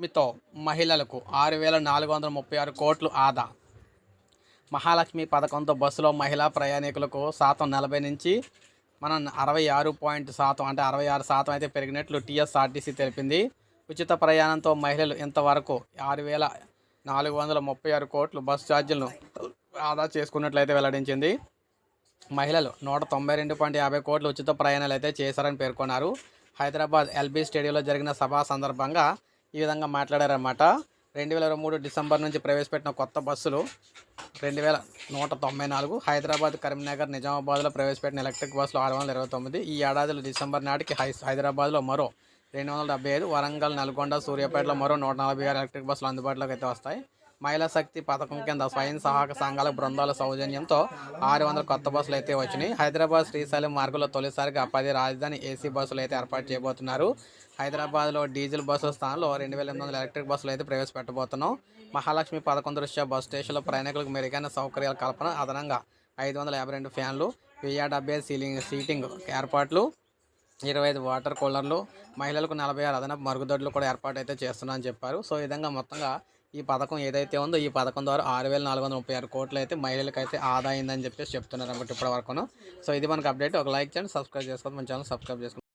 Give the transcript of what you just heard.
మహాలక్ష్మితో మహిళలకు ఆరు వేల నాలుగు వందల ముప్పై ఆరు కోట్లు ఆదా. మహాలక్ష్మి పథకంతో బస్సులో మహిళా ప్రయాణికులకు శాతం నలభై నుంచి మనం అరవై ఆరు పాయింట్ శాతం అంటే అరవై ఆరు శాతం అయితే పెరిగినట్లు టీఎస్ఆర్టీసీ తెలిపింది. ఉచిత ప్రయాణంతో మహిళలు ఇంతవరకు ఆరు వేల నాలుగు వందల ముప్పై ఆరు కోట్లు బస్సు ఛార్జీలను ఆదా చేసుకున్నట్లయితే వెల్లడించింది. మహిళలు నూట తొంభై రెండు పాయింట్ యాభై కోట్లు ఉచిత ప్రయాణాలు అయితే చేశారని పేర్కొన్నారు. హైదరాబాద్ ఎల్బీ స్టేడియంలో జరిగిన సభ సందర్భంగా ఈ విధంగా మాట్లాడారన్నమాట. రెండు వేల ఇరవై మూడు డిసెంబర్ నుంచి ప్రవేశపెట్టిన కొత్త బస్సులు రెండు వేల నూట తొంభై నాలుగు హైదరాబాద్ కరీంనగర్ నిజామాబాద్లో ప్రవేశపెట్టిన ఎలక్ట్రిక్ బస్సులు ఆరు వందల ఇరవై తొమ్మిది. ఈ ఏడాదిలో డిసెంబర్ నాటికి హై హైదరాబాద్లో మరో రెండు వందల డెబ్బై ఐదు వరంగల్ నల్గొండ సూర్యాపేటలో మరో నూట నలభై ఆరు ఎలక్ట్రిక్ బస్సులు అందుబాటులోకి అయితే వస్తాయి. మహిళా శక్తి పథకం కింద స్వయం సహాయక సంఘాల బృందాల సౌజన్యంతో ఆరు వందల కొత్త బస్సులు అయితే వచ్చినాయి. హైదరాబాద్ శ్రీశైలం మార్గంలో తొలిసారిగా పది రాజధాని ఏసీ బస్సులు అయితే ఏర్పాటు చేయబోతున్నారు. హైదరాబాద్లో డీజిల్ బస్సుల స్థానంలో రెండు వేల ఎనిమిది వందల ఎలక్ట్రిక్ బస్సులు అయితే ప్రవేశపెట్టబోతున్నాం. మహాలక్ష్మి పథకం దృష్ట్యా బస్ స్టేషన్లో ప్రయాణికులకు మెరుగైన సౌకర్యాల కల్పన అదనంగా ఐదు వందల యాభై రెండు ఫ్యాన్లు వెయ్యి డెబ్బై సీలింగ్ సీటింగ్ ఏర్పాట్లు ఇరవై ఐదు వాటర్ కూలర్లు మహిళలకు నలభై ఆరు అదనపు మరుగుదొడ్లు కూడా ఏర్పాటు అయితే చేస్తున్నామని చెప్పారు. సో ఈ విధంగా మొత్తంగా ఈ పథకం ఏదైతే ఉందో ఈ పథకం ద్వారా ఆరు వేల నాలుగు వందల ముప్పై ఆరు కోట్లు అయితే మహిళలకు అయితే ఆదా అయిందని చెప్పేసి చెప్తున్నారు అనమాట ఇప్పటి వరకును సో ఇది మనకు అప్డేట్ ఒక లైక్ చేయండి సబ్స్క్రైబ్ చేసుకోండి మన ఛానల్ సబ్స్క్రైబ్ చేసుకోండి.